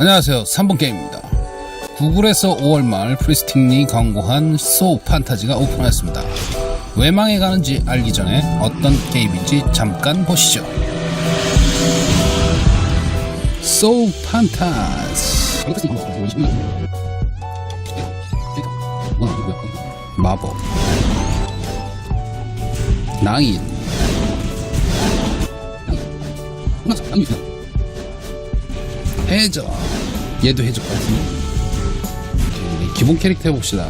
안녕하세요. 3번 게임입니다. 구글에서 5월 말 프리스팅리 광고한 소우 판타지가 오픈하였습니다. 왜 망해가는지 알기 전에 어떤 게임인지 잠깐 보시죠. 소우 판타지 마법 낭인 해적 얘도 해적 같은데. 기본 캐릭터 해봅시다.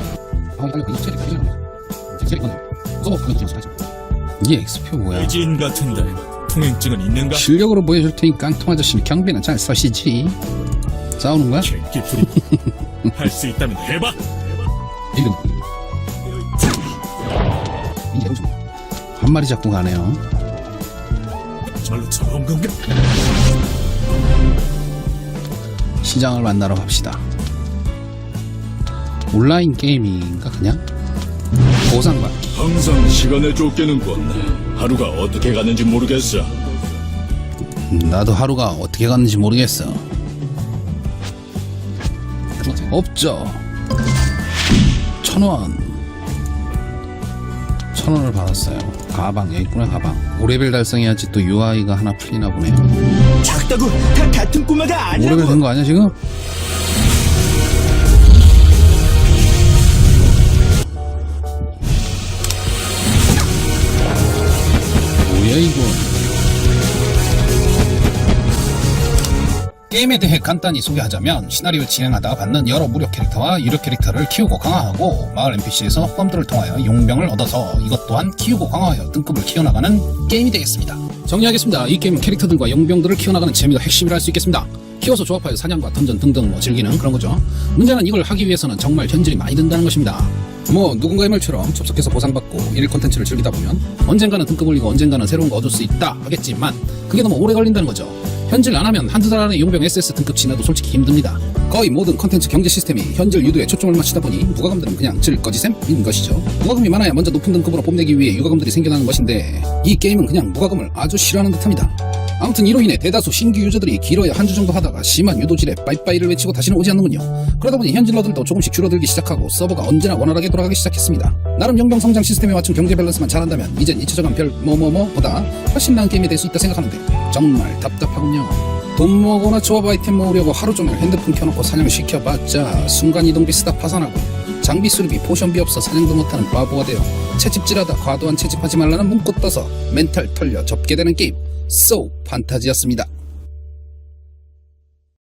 이 엑스표 뭐야? 외지인 같은데. 통행증은 있는가? 실력으로 보여줄 테니 깡통 아저씨 경비는 잘 써시지. 싸우는 거야? 개뿔이 할수 있다면 해봐. 이름. 한 마리 잡고 가네요. 정말로 저런 건가? 시장을 만나러 갑시다 온라인 게임인가 그냥? 보상받기 항상 시간에 쫓기는군. 하루가 어떻게 가는지 모르겠어. 나도 하루가 어떻게 갔는지 모르겠어. 없죠. 천 원. 천 원을 받았어요. 가방, 여기 있구나, 가방. 5레벨 달성해야지 또 UI가 하나 풀리나 보네요. 작다고 다 같은 꼬마가 5레벨 아니라고 된거 아니야, 지금? 뭐야, 이거. 게임에 대해 간단히 소개하자면 시나리오 진행하다 받는 여러 무료 캐릭터와 유료 캐릭터를 키우고 강화하고 마을 NPC에서 펌들을 통하여 용병을 얻어서 이것 또한 키우고 강화하여 등급을 키워나가는 게임이 되겠습니다. 정리하겠습니다. 이 게임은 캐릭터들과 용병들을 키워나가는 재미가 핵심이라 할 수 있겠습니다. 키워서 조합하여 사냥과 던전 등등 뭐 즐기는 그런 거죠. 문제는 이걸 하기 위해서는 정말 현질이 많이 든다는 것입니다. 뭐 누군가의 말처럼 접속해서 보상받고 일일 콘텐츠를 즐기다 보면 언젠가는 등급 올리고 언젠가는 새로운 거 얻을 수 있다 하겠지만 그게 너무 오래 걸린다는 거죠. 현질 안 하면 한두 달 안에 용병 SS 등급 진화도 솔직히 힘듭니다. 거의 모든 컨텐츠 경제 시스템이 현질 유도에 초점을 맞추다 보니 무과금들은 그냥 질 거지셈인 것이죠. 무과금이 많아야 먼저 높은 등급으로 뽐내기 위해 유과금들이 생겨나는 것인데 이 게임은 그냥 무과금을 아주 싫어하는 듯합니다. 아무튼 이로 인해 대다수 신규 유저들이 길어야 한 주 정도 하다가 심한 유도질에 빠이빠이를 외치고 다시는 오지 않는군요. 그러다 보니 현질러들도 조금씩 줄어들기 시작하고 서버가 언제나 원활하게 돌아가기 시작했습니다. 나름 용병 성장 시스템에 맞춘 경제 밸런스만 잘한다면 이젠 잊혀져간 별 뭐뭐뭐보다 훨씬 나은 게임이 될 수 있다 생각하는데 정말 답답하군요. 돈 모으거나 조합 아이템 모으려고 하루 종일 핸드폰 켜놓고 사냥 시켜봤자 순간이동비 쓰다 파산하고 장비 수리비 포션비 없어 사냥도 못하는 바보가 되어 채집질하다 과도한 채집하지 말라는 문구 떠서 멘탈 털려 접게 되는 게임 소 판타지였습니다.